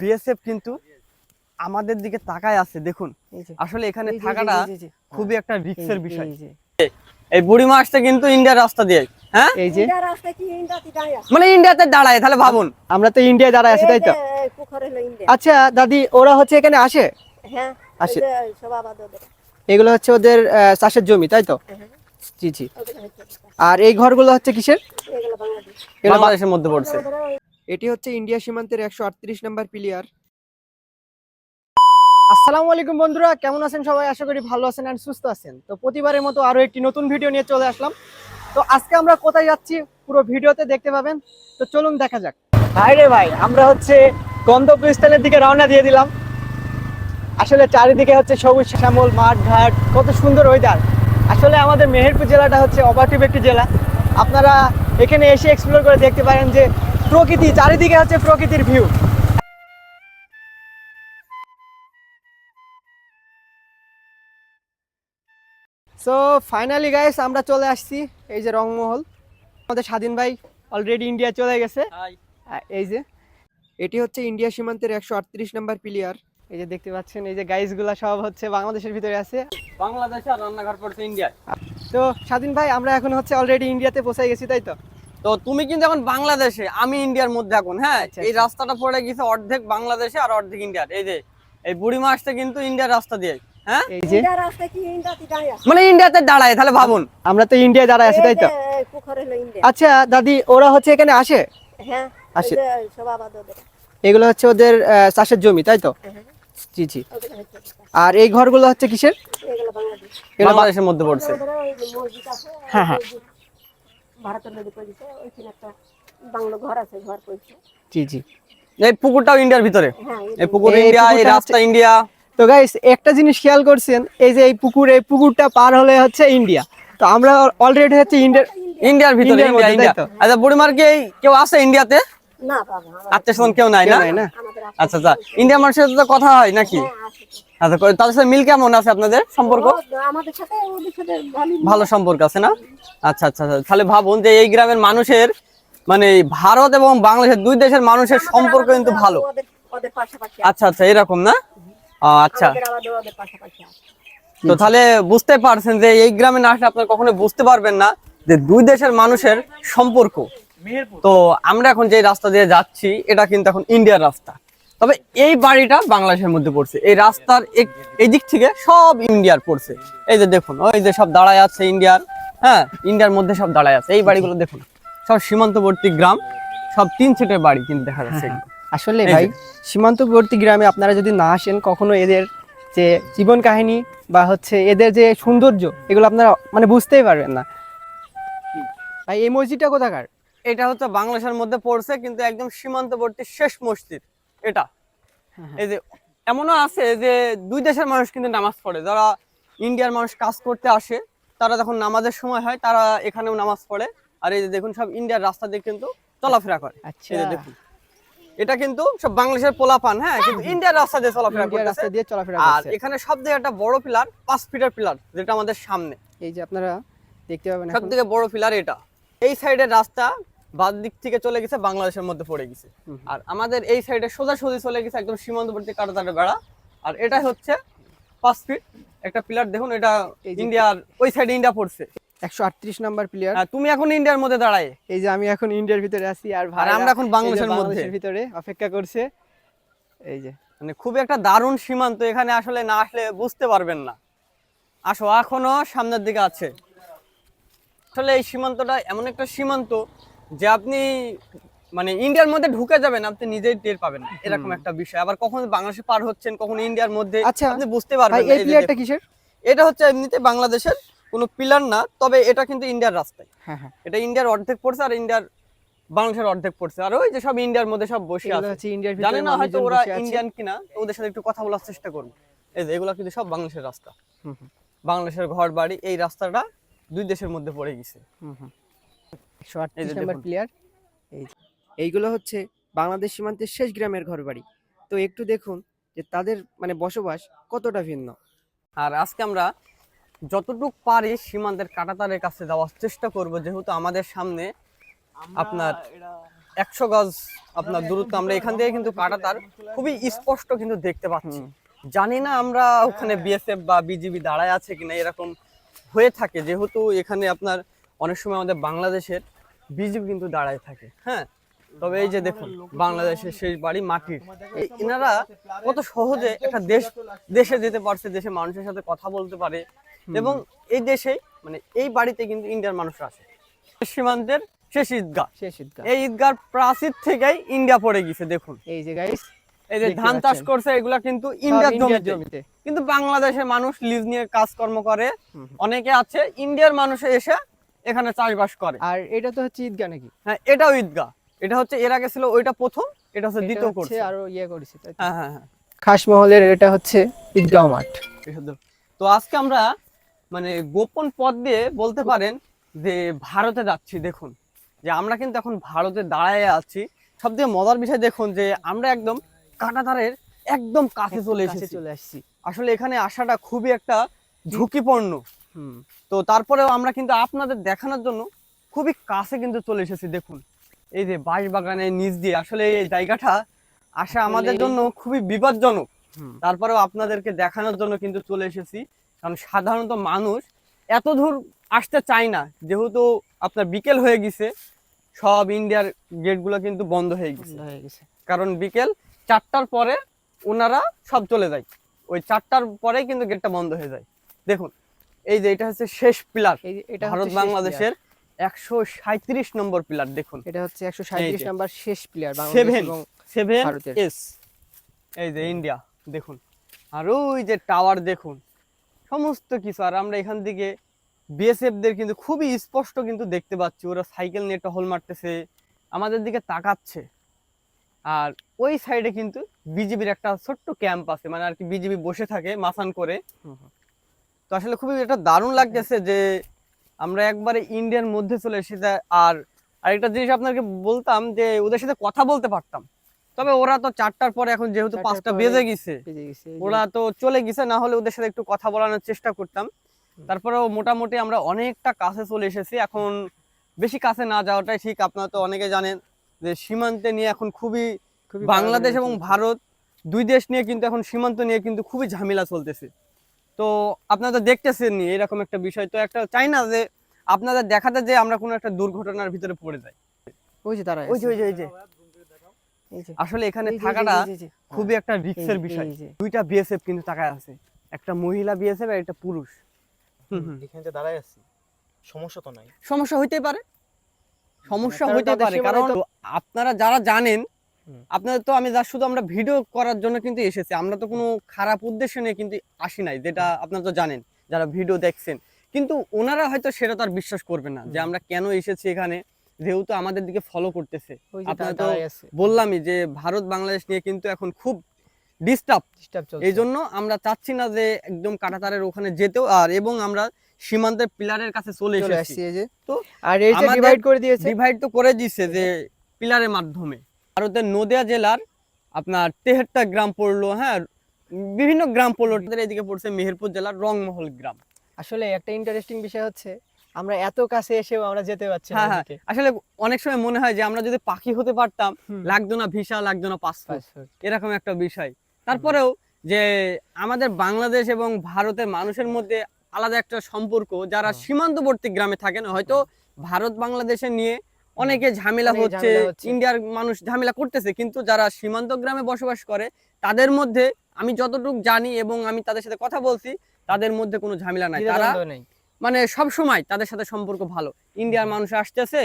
BSF কিন্তু আমাদের দিকে তাকায় আছে দেখুন। আসলে এখানে থাকাটা খুবই একটা রিক্সের বিষয়। এই বুড়ি আসছে কিন্তু ইন্ডিয়ার রাস্তা দিয়ে হ্যাঁ? এই যে? মানে ইন্ডিয়াতে দাঁড়ায় তাহলে ভাবুন। আমরা তো ইন্ডিয়ায় দাঁড়ায় আছি তাই তো। আচ্ছা দাদি ওরা হচ্ছে এখানে আসে? হ্যাঁ, আসে। সব আবাদ ওদের। এগুলো হচ্ছে ওদের চাষের জমি তাই তো? হ্যাঁ, জি জি। এটা। আর এই ঘরগুলো হচ্ছে কিসের? এগুলো বাংলাদেশ। এগুলো বাংলাদেশের মধ্যে পড়ছে। এটি হচ্ছে ইন্ডিয়া সীমান্তের একশো আটত্রিশ নাম্বার প্লেয়ার। আসসালামু আলাইকুম বন্ধুরা কেমন আছেন সবাই? আশা করি ভালো আছেন এন্ড সুস্থ আছেন। তো প্রতিবারের মতো আরও একটি নতুন ভিডিও নিয়ে চলে আসলাম। তো আজকে আমরা কোথায় যাচ্ছি পুরো ভিডিওতে দেখতে পাবেন। তো চলুন দেখা যাক। ভাই রে ভাই আমরা হচ্ছে গন্তব্যস্থানের দিকে রওনা দিয়ে দিলাম। আসলে চারিদিকে হচ্ছে সবুজ শ্যামল মাঠ ঘাট কত সুন্দর ওয়েদার আসলে আমাদের মেহেরপুর জেলাটা হচ্ছে অপারেটিভ একটি জেলা। আপনারা এখানে এসে এক্সপ্লোর করে দেখতে পারেন যে প্রকৃতি চারিদিকে হচ্ছে প্রকৃতির ভিউ সো ফাইনালি গাইস আমরা চলে আসছি এই যে রংমহল। আমাদের স্বাধীন ভাই অলরেডি ইন্ডিয়া চলে গেছে। এই যে এটি হচ্ছে ইন্ডিয়া সীমান্তের একশো আটত্রিশ নাম্বার প্লেয়ার। এই যে দেখতে পাচ্ছেন এই যে গাইসগুলা সব হচ্ছে বাংলাদেশের ভিতরে আছে। বাংলাদেশে আর রান্নাঘর পড়ছে ইন্ডিয়ায় তো স্বাধীন ভাই আমরা এখন হচ্ছে অলরেডি ইন্ডিয়াতে পৌঁছে গেছি তাই তো? তো তুমি কিন্তু এখন বাংলাদেশে আমি ইন্ডিয়ার মধ্যে এখন হ্যাঁ আচ্ছা, এই আচ্ছা। রাস্তাটা পড়ে গেছে অর্ধেক বাংলাদেশে আর অর্ধেক ইন্ডিয়ার এই যে এই বুড়িমা আসছে কিন্তু ইন্ডিয়ার রাস্তা দিয়ে হ্যাঁ এই যে ইন্ডিয়ার রাস্তায় কি ইন্ডিয়াতে দাঁড়িয়ে আছে? মানে ইন্ডিয়াতে দাঁড়ায় তাহলে ভাবুন আমরা তো ইন্ডিয়ায় দাঁড়ায় আছি তাই তো এই ইন্ডিয়া। আচ্ছা দাদি ওরা হচ্ছে এখানে আসে হ্যাঁ, আসে। এই। এগুলো হচ্ছে ওদের আহ, চাষের জমি তাই তো হ্যাঁ, জি জি এটা। আর এই ঘরগুলো হচ্ছে কিসের বাংলাদেশের মধ্যে পড়ছে হ্যাঁ, হ্যাঁ। মসজিদ। ভারতের নদী পড়েছে, ওইখানে একটা বাংলো ঘর আছে, ঘর পড়েছে। জি জি। এই পুকুরটাও ইন্ডিয়ার ভিতরে? এই এই পুকুর। ইন্ডিয়া এই রাস্তা ইন্ডিয়া। তো গাইস একটা জিনিস খেয়াল করছেন এই যে এই পুকুর এই পুকুরটা পার হলে হচ্ছে ইন্ডিয়া। তো আমরা অলরেডি হচ্ছে ইন্ডিয়া ইন্ডিয়ার ভিতরে ইন্ডিয়া ইন্ডিয়া। আচ্ছা বুড়িমার কি কেউ আছে ইন্ডিয়াতে? না বাবা, আত্মীয় স্বজন কেউ নাই না। আচ্ছা আচ্ছা। ইন্ডিয়ার মানুষের সাথে কথা হয় নাকি? হ্যাঁ, আছে। আচ্ছা তাদের সাথে মিল কেমন আছে আপনাদের সম্পর্ক? আমাদের সাথে ওদের সাথে ভালো সম্পর্ক আছে না? আচ্ছা আচ্ছা আচ্ছা। তাহলে ভাবুন যে এই গ্রামের মানুষের মানে ভারত এবং বাংলাদেশের দুই দেশের মানুষের সম্পর্ক কিন্তু ভালো। আচ্ছা আচ্ছা এরকম না? ও, আচ্ছা। তো তাহলে বুঝতে পারছেন যে এই গ্রামে না আসলে আপনারা কখনো বুঝতে পারবেন না যে দুই দেশের মানুষের সম্পর্ক। তো আমরা এখন যে রাস্তা দিয়ে যাচ্ছি এটা কিন্তু এখন ইন্ডিয়ার রাস্তা। তবে এই বাড়িটা বাংলাদেশের মধ্যে পড়ছে। এই রাস্তার এই দিক থেকে সব ইন্ডিয়ার পড়ছে। এই যে দেখুন ওই যে সব দাঁড়ায় আছে ইন্ডিয়ার হ্যাঁ ইন্ডিয়ার মধ্যে সব দাঁড়ায় আছে। এই বাড়িগুলো দেখুন সব সীমান্তবর্তী গ্রাম সব তিন সিটের বাড়ি কিন্তু দেখা যাচ্ছে আসলে ভাই সীমান্তবর্তী গ্রামে আপনারা যদি না আসেন কখনো এদের যে জীবন কাহিনী বা হচ্ছে এদের যে সৌন্দর্য এগুলো আপনারা মানে বুঝতেই পারবেন না। ভাই এই মসজিদটা কোথাকার? এটা হচ্ছে বাংলাদেশের মধ্যে পড়ছে কিন্তু একদম সীমান্তবর্তী শেষ মসজিদ। এটা। এই যে এমনও আছে যে দুই দেশের মানুষ কিন্তু নামাজ পড়ে। যারা ইন্ডিয়ার মানুষ কাজ করতে আসে তারা যখন নামাজের সময় হয় তারা এখানেও নামাজ পড়ে। আর এই যে দেখুন সব ইন্ডিয়ার রাস্তা দিয়ে কিন্তু চলাফেরা করে। আচ্ছা। দেখুন। এটা কিন্তু সব বাংলাদেশের পোলাপান হ্যাঁ? কিন্তু ইন্ডিয়ার রাস্তা দিয়ে চলাফেরা করতেছে। রাস্তা দিয়ে চলাফেরা আর এখানে সব থেকে একটা বড় পিলার পাঁচ ফিটের পিলার যেটা আমাদের সামনে। এই যে আপনারা দেখতে পাবেন সব থেকে বড় পিলার এটা। এই সাইডের রাস্তা বাদ দিক থেকে চলে গেছে বাংলাদেশের মধ্যে পড়ে গেছে। আর আমাদের এই সাইডে সোজাসুজি চলে গেছে একদম সীমান্তবর্তী কাটাতারের বেড়া। আর এটা হচ্ছে পাঁচ ফিট একটা প্লেয়ার দেখুন এটা ইন্ডিয়ার ওই সাইডে ইন্ডিয়া পড়ছে। একশো আটত্রিশ নাম্বার প্লেয়ার তুমি এখন ইন্ডিয়ার মধ্যে দাঁড়ায়। এই যে আমি এখন ইন্ডিয়ার ভিতরে আছি আর আমরা এখন বাংলাদেশের মধ্যে। ভিতরে অপেক্ষা করছে। এই যে। মানে খুবই একটা দারুণ সীমান্ত এখানে আসলে না আসলে বুঝতে পারবেন না। আসো এখনও সামনের দিকে আছে। আসলে এই সীমান্তটা এমন একটা সীমান্ত যে আপনি মানে ইন্ডিয়ার মধ্যে ঢুকে যাবেন আপনি নিজেই টের পাবেন এরকম একটা বিষয়। আবার কখন বাংলাদেশে পার হচ্ছেন কখন ইন্ডিয়ার মধ্যে আচ্ছা। আপনি বুঝতে পারবেন এই প্লেয়ারটা কিসের? এটা হচ্ছে এমনিতে বাংলাদেশের কোনো পিলার না তবে এটা কিন্তু ইন্ডিয়ার রাস্তায়। হ্যাঁ হ্যাঁ। এটা ইন্ডিয়ার অর্ধেক পড়ছে আর ইন্ডিয়ার বাংলাদেশের অর্ধেক পড়ছে। আর ওই যে সব ইন্ডিয়ার মধ্যে সব বসে আছে। জানি না হয়তো ওরা ইন্ডিয়ান কিনা? ওদের সাথে একটু কথা বলার চেষ্টা করব এই যে এগুলো কিন্তু সব বাংলাদেশের রাস্তা। বাংলাদেশের ঘর বাড়ি এই রাস্তাটা দুই দেশের মধ্যে পড়ে গেছে। নাম্বার প্লেয়ার এই এইগুলো হচ্ছে বাংলাদেশ সীমান্তের শেষ গ্রামের ঘর বাড়ি তো একটু দেখুন যে তাদের মানে বসবাস কতটা ভিন্ন। আর আজকে আমরা যতটুক পারি সীমান্তের কাটাতারের কাছে যাওয়ার চেষ্টা করব যেহেতু আমাদের সামনে আপনার একশো গজ আপনার দূরত্ব আমরা এখান থেকে কিন্তু কাটাতার খুবই স্পষ্ট কিন্তু দেখতে পাচ্ছি। জানি না আমরা ওখানে বিএসএফ বা বিজিবি দাঁড়ায় আছে কিনা এরকম হয়ে থাকে। যেহেতু এখানে আপনার অনেক সময় আমাদের বাংলাদেশের বিজিবি কিন্তু দাঁড়ায় থাকে হ্যাঁ? তবে এই যে দেখুন বাংলাদেশের শেষ বাড়ি মাটির এনারা কত সহজে একটা দেশ দেশে যেতে পারছে দেশে মানুষের সাথে কথা বলতে পারে এবং এই দেশেই মানে এই বাড়িতে কিন্তু ইন্ডিয়ার মানুষ আসে সীমান্তের শেষ ঈদগাহ। শেষ ঈদগাহ। এই ঈদগার প্রাচীর থেকেই ইন্ডিয়া পড়ে গেছে দেখুন। এই যে গাইস এই যে ধান চাষ করছে এগুলা কিন্তু ইন্ডিয়ার জমিতে। কিন্তু বাংলাদেশের মানুষ লিজ নিয়ে কাজকর্ম করে অনেকে আছে ইন্ডিয়ার মানুষ এসে এখানে চাষবাস করে। আর এটা তো হচ্ছে ঈদগা নাকি? হ্যাঁ এটাও ঈদগা এটা হচ্ছে এর আগে ছিল ওইটা প্রথম এটা হচ্ছে দ্বিতীয় করছে। আরও ইয়ে করেছে হ্যাঁ হ্যাঁ হ্যাঁ। খাসমহলের এটা হচ্ছে ঈদগাহ মাঠ। তো আজকে আমরা মানে গোপন পথ দিয়ে বলতে পারেন যে ভারতে যাচ্ছি দেখুন। যে আমরা কিন্তু এখন ভারতে দাঁড়ায় আছি। সব থেকে মজার বিষয় দেখুন যে আমরা একদম কাঁটাতারের একদম কাছে চলে এসেছি। চলে আসছি। আসলে এখানে আসাটা খুবই একটা ঝুঁকিপূর্ণ। তো তারপরেও আমরা কিন্তু আপনাদের দেখানোর জন্য খুবই কাছে কিন্তু চলে এসেছি দেখুন। এই যে বাঁশ বাগানের নিচ দিয়ে আসলে এই জায়গাটা আসা আমাদের জন্য খুবই বিপজ্জনক। তারপরেও আপনাদেরকে দেখানোর জন্য কিন্তু চলে এসেছি কারণ সাধারণত মানুষ এত দূর আসতে চায় না যেহেতু আপনার বিকেল হয়ে গেছে সব ইন্ডিয়ার গেটগুলো কিন্তু বন্ধ হয়ে গেছে। বন্ধ হয়ে গেছে। কারণ বিকেল চারটার পরে ওনারা সব চলে যায়। ওই চারটার পরে কিন্তু গেটটা বন্ধ হয়ে যায়। দেখুন এই যে এটা হচ্ছে শেষ পিলার। এটা ভারত বাংলাদেশের একশো সাঁত্রিশ নম্বর পিলার দেখুন। এটা হচ্ছে একশো সাঁত্রিশ। নাম্বার শেষ প্লেয়ার সেভেন সেভেন এস। এই যে ইন্ডিয়া দেখুন। আর ওই যে টাওয়ার দেখুন। সমস্ত কিছু। আর আমরা এখান থেকে বিএসএফ দের কিন্তু খুবই স্পষ্ট কিন্তু দেখতে পাচ্ছি। ওরা সাইকেল নিয়ে টহল মারতেছে আমাদের দিকে তাকাচ্ছে। আর ওই সাইডে কিন্তু বিজিবির একটা ছোট্ট ক্যাম্প আছে। মানে আর কি বিজিবি বসে থাকে মাসান করে। তো আসলে খুবই এটা দারুণ লাগতেছে যে আমরা একবারে ইন্ডিয়ার মধ্যে চলে এসেছি আর আরেকটা জিনিস আপনাকে বলতাম যে ওদের সাথে কথা বলতে পারতাম। তবে ওরা তো চারটার পরে এখন যেহেতু পাঁচটা বেজে গেছে ওরা তো চলে গেছে না হলে ওদের সাথে একটু কথা বলানোর চেষ্টা করতাম। তারপরেও মোটামুটি আমরা অনেকটা কাছে চলে এসেছি। এখন বেশি কাছে না যাওয়াটাই ঠিক আপনারা তো অনেকে জানেন যে সীমান্তে নিয়ে এখন খুবই বাংলাদেশ এবং ভারত দুই দেশ নিয়ে কিন্তু এখন সীমান্ত নিয়ে কিন্তু খুবই ঝামেলা চলতেছে। তো আপনারা তো দেখতেছেন নি এরকম একটা বিষয় তো একটা চাই না যে আপনাদের দেখাতে যে আমরা কোনো একটা দুর্ঘটনার ভিতরে পড়ে যাই ওই যে তারা ওই যে ওই যে ওই যে আসলে এখানে থাকাটা। খুবই একটা রিস্কের বিষয় যে। দুইটা বিএসএফ কিন্তু তাকায় আছে একটা মহিলা বিএসএফ আর একটা পুরুষ হুম হুম। এখানে যে দাঁড়ায় আছি সমস্যা তো নাই সমস্যা হইতে পারে সমস্যা হইতে পারে কারণ আপনারা যারা জানেন। আপনাদের তো আমি যা শুধু আমরা ভিডিও করার জন্য কিন্তু এসেছি আমরা তো কোনো খারাপ উদ্দেশ্য নিয়ে কিন্তু আসি নাই যেটা আপনারা তো জানেন যারা ভিডিও দেখছেন। কিন্তু ওনারা হয়তো সেটা তো আর বিশ্বাস করবে না যে আমরা কেন এসেছি এখানে যেহেতু আমাদের দিকে ফলো করতেছে। আপনারা তো বললামই যে ভারত বাংলাদেশ নিয়ে কিন্তু এখন খুব ডিস্টার্ব ডিস্টার্ব চলছে। এই জন্য আমরা চাচ্ছি না যে একদম কাটাতারের ওখানে যেতেও আর এবং আমরা সীমান্তের পিলারের কাছে চলে এসেছি। তো আর এই যে ডিভাইড করে দিয়েছে? ডিভাইড তো করে দিয়েছে যে পিলারের মাধ্যমে। ভারতের নদিয়া জেলার আপনার তেহাত্তর গ্রাম পড়ল হ্যাঁ বিভিন্ন গ্রাম পড়ল তাদের এদিকে পড়ছে মেহেরপুর জেলার রংমহল গ্রাম। আসলে একটা ইন্টারেস্টিং বিষয় হচ্ছে আমরা এত কাছে এসেও আমরা যেতে পারছি হ্যাঁ হ্যাঁ আসলে অনেক সময় মনে হয় যে আমরা যদি পাখি হতে পারতাম লাগতো না ভিসা লাগতো না পাসপোর্ট এরকম একটা বিষয়। তারপরেও যে আমাদের বাংলাদেশ এবং ভারতের মানুষের মধ্যে আলাদা একটা সম্পর্ক যারা। সীমান্তবর্তী গ্রামে থাকেন হয়তো ভারত বাংলাদেশে নিয়ে অনেকে ঝামেলা হচ্ছে ইন্ডিয়ার মানুষ ঝামেলা করতেছে কিন্তু যারা সীমান্ত গ্রামে বসবাস করে তাদের মধ্যে আমি যতটুকু জানি এবং আমি তাদের সাথে কথা বলছি তাদের মধ্যে কোনো ঝামেলা নাই। তারা মানে সব সময় তাদের সাথে সম্পর্ক ভালো। ইন্ডিয়ার মানুষ আসতেছে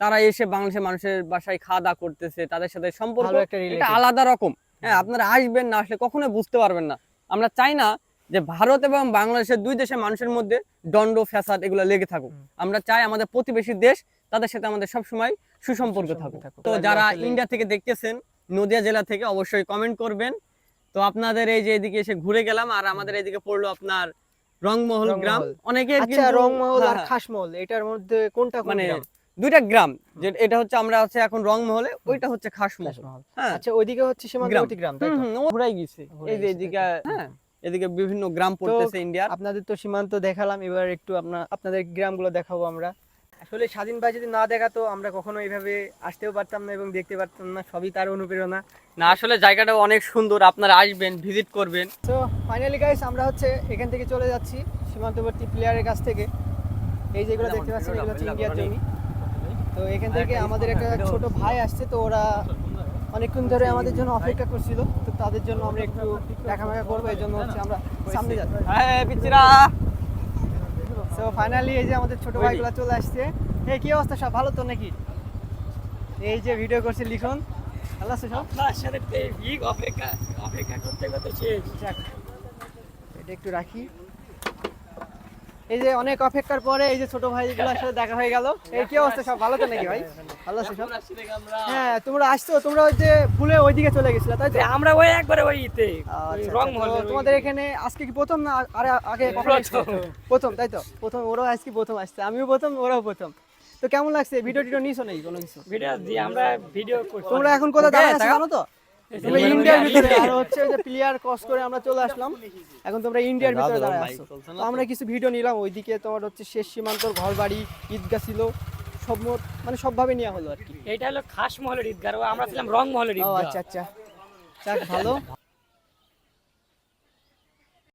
তারা এসে বাংলাদেশের মানুষের বাসায় খাওয়া দাওয়া করতেছে তাদের সাথে সম্পর্ক একটা এটা আলাদা রকম। হ্যাঁ আপনারা আসবেন না আসলে কখনোই বুঝতে পারবেন না। আমরা চাই না যে ভারত এবং বাংলাদেশের দুই দেশের মানুষের মধ্যে দণ্ড ফ্যাসাদ এগুলো লেগে থাকুক। আমরা চাই আমাদের প্রতিবেশী দেশ তাদের সাথে আমাদের সব সময় সুসম্পর্ক থাকুক। তো যারা ইন্ডিয়া থেকে দেখতেছেন নদিয়া জেলা থেকে অবশ্যই কমেন্ট করবেন। তো আপনাদের এই যে এদিকে এসে ঘুরে গেলাম আর আমাদের এদিকে পড়ল আপনার রংমহল গ্রাম। অনেকে আচ্ছা রংমহল আর হ্যাঁ, খাসমহল এটার মধ্যে কোনটা মানে দুইটা গ্রাম যে এটা হচ্ছে আমরা আছে এখন রংমহলে ওইটা হচ্ছে খাসমহল। হ্যাঁ। আচ্ছা ওইদিকে হচ্ছে সীমান্তবর্তী গ্রাম। তাই ঘুরাই গেছে। এই যে এদিকে হ্যাঁ। এদিকে বিভিন্ন গ্রাম পড়তেছে ইন্ডিয়ার। আপনাদের তো সীমান্ত দেখালাম এবার একটু আপনার আপনাদের গ্রামগুলো দেখাবো আমরা। আসলে স্বাধীন ভাই যদি না দেখাতো আমরা কখনো এইভাবে আসতেও পারতাম না এবং দেখতে পারতাম না সবই তার অনুপ্রেরণা। না আসলে জায়গাটা অনেক সুন্দর আপনারা আসবেন ভিজিট করবেন। তো ফাইনালি গাইস আমরা হচ্ছে এখান থেকে চলে যাচ্ছি সীমান্তবর্তী প্লেয়ারের কাছ থেকে। এই যেগুলো দেখতে পাচ্ছেন এগুলো হচ্ছে ইন্ডিয়ার জমি তো এখান থেকে আমাদের একটা ছোট ভাই আসছে তো ওরা অনেকক্ষণ ধরে আমাদের জন্য অপেক্ষা করছিল তো তাদের জন্য আমরা একটু দেখামেখা করব এই জন্য হচ্ছে আমরা সামনে যাচ্ছি। হ্যাঁ পিচিরা তো ফাইনালি এই যে আমাদের ছোট ভাইগুলো চলে আসছে। এই কি অবস্থা সব ভালো তো নাকি? এই যে ভিডিও করছে লিখন। ভালো আছে সব? যাক, এটা একটু রাখি। এই যে অনেক অপেক্ষার পরে এই যে ছোট ভাইগুলোর সাথে দেখা হয়ে গেল। এই কি অবস্থা সব? ভালো তো নাকি ভাই? ভালো আছে সব? হ্যাঁ তোমরা আসছো তোমরা ওই যে ভুলে ওইদিকে চলে গেছিলে তাই তো? আমরা ওই একবারে ওই ইতে আচ্ছা, রং আচ্ছা, তোমাদের এখানে আজকে কি প্রথম না আরে আগে প্রথম। তাই তো? প্রথম ওরাও আজকে প্রথম আসছে আমিও প্রথম ওরাও প্রথম। তো কেমন লাগছে? ভিডিও টিডিও নিছো নাকি কোনো কিছু? ভিডিও আমরা ভিডিও করছি। তোমরা এখন কোথায় দাঁড়িয়ে আছো জানো তো? ইন্ডিয়ার ভিতরে। আর হচ্ছে যে প্লেয়ার ক্রস করে আমরা চলে আসলাম। এখন তোমরা ইন্ডিয়ার ভিতরে দাঁড়ায় আছো। তো আমরা কিছু ভিডিও নিলাম। ওইদিকে তোমার হচ্ছে শেষ সীমান্তর ঘর বাড়ি ঈদগাহ ছিল। সব মোট মানে সবভাবে নেওয়া হলো আর কি। এটা হলো খাস মহলের ঈদগাহ আমরা ছিলাম রং মহলের ঈদগা ঈদগাহ। আচ্ছা আচ্ছা। যাক ভালো।